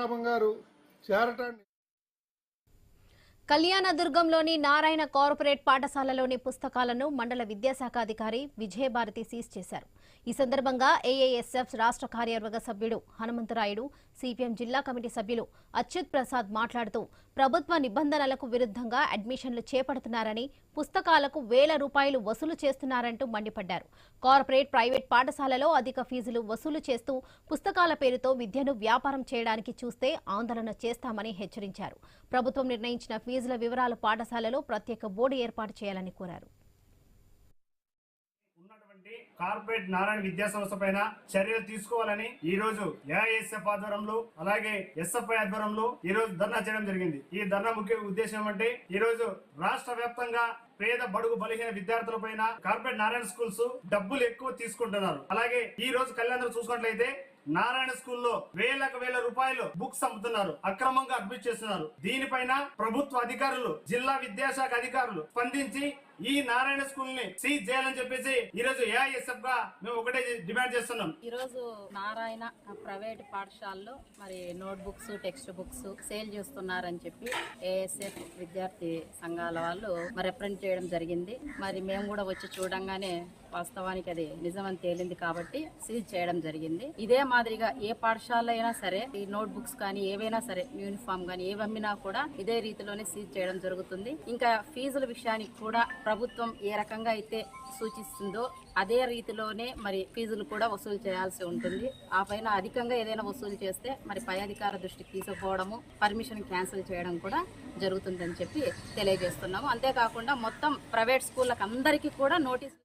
పద్మనాభం గారు చేరటాన్ని కళ్యాణదుర్గంలోని నారాయణ కార్పొరేట్ పాఠశాలలోని పుస్తకాలను మండల విద్యాశాఖ అధికారి విజయభారతి సీజ్ చేశారు. ఈ సందర్భంగా ఏఏఎస్ఎఫ్ రాష్ట్ర కార్యవర్గ సభ్యుడు హనుమంతరాయుడు సిపిఎం జిల్లా కమిటీ సభ్యులు అచ్యుత్ ప్రసాద్ మాట్లాడుతూ ప్రభుత్వ నిబంధనలకు విరుద్ధంగా అడ్మిషన్లు చేపడుతున్నారని పుస్తకాలకు వేల రూపాయలు వసూలు చేస్తున్నారంటూ మండిపడ్డారు. కార్పొరేట్ ప్రైవేట్ పాఠశాలలో అధిక ఫీజులు వసూలు చేస్తూ పుస్తకాల పేరుతో విద్యను వ్యాపారం చేయడానికి చూస్తే ఆందోళన చేస్తామని హెచ్చరించారు. ప్రభుత్వం నిర్ణయించిన ఫీజు ఫీజుల వివరాలు పాఠశాలలో ప్రత్యేక బోర్డు ఏర్పాటు చేయాలని కోరారు. ఉన్నటువంటి కార్పొరేట్ నారాయణ విద్యా సంస్థ పైన చర్యలు తీసుకోవాలని ఈ రోజు ఏఐఎస్ఎఫ్ ఆధ్వర్యంలో అలాగే ఎస్ఎఫ్ఐ ఆధ్వర్యంలో ఈ రోజు ధర్నా చేయడం జరిగింది. ఈ ధర్నా ముఖ్య ఉద్దేశం అంటే ఈ రోజు రాష్ట్ర వ్యాప్తంగా పేద బడుగు బలహీన విద్యార్థుల పైన కార్పొరేట్ నారాయణ స్కూల్స్ డబ్బులు ఎక్కువ తీసుకుంటున్నారు. అలాగే ఈ రోజు కళ్యాణ్ చూసుకున్నట్లయితే నారాయణ స్కూల్లో వేలకు వేల రూపాయలు బుక్స్ అమ్ముతున్నారు అక్రమంగా అడ్మిట్ చేస్తున్నారు. దీనిపైన ప్రభుత్వ అధికారులు జిల్లా విద్యాశాఖ అధికారులు స్పందించి ఈ నారాయణ స్కూల్ని సీజ్ చేయాలని చెప్పేసి ఈ రోజు ఏఐఎస్ఎఫ్గా మేము ఒకటే డిమాండ్ చేస్తున్నాం. ఈరోజు నారాయణ ప్రైవేట్ పాఠశాలలో మరి note books text books sale చేస్తున్నారని చెప్పి ఏఎస్ఎఫ్ విద్యార్థి సంఘాల వాళ్ళు మరి రిప్రజెంట్ చేయడం జరిగింది. మరి మేము కూడా వచ్చి చూడంగానే వాస్తవానికి అది నిజమని తేలింది కాబట్టి సీజ్ చేయడం జరిగింది. ఇదే మాదిరిగా ఏ పాఠశాల అయినా సరే ఈ నోట్ బుక్స్ కానీ ఏవైనా సరే యూనిఫామ్ కానీ ఏవి అమ్మినా కూడా ఇదే రీతిలోనే సీజ్ చేయడం జరుగుతుంది. ఇంకా ఫీజుల విషయానికి కూడా ప్రభుత్వం ఏ రకంగా అయితే సూచిస్తుందో అదే రీతిలోనే మరి ఫీజులు కూడా వసూలు చేయాల్సి ఉంటుంది. ఆ పైన అధికంగా ఏదైనా వసూలు చేస్తే మరి పై అధికార దృష్టికి తీసుకుపోవడము పర్మిషన్ క్యాన్సిల్ చేయడం కూడా జరుగుతుందని చెప్పి తెలియజేస్తున్నాము. అంతేకాకుండా మొత్తం ప్రైవేట్ స్కూళ్ళకి అందరికీ కూడా నోటీస్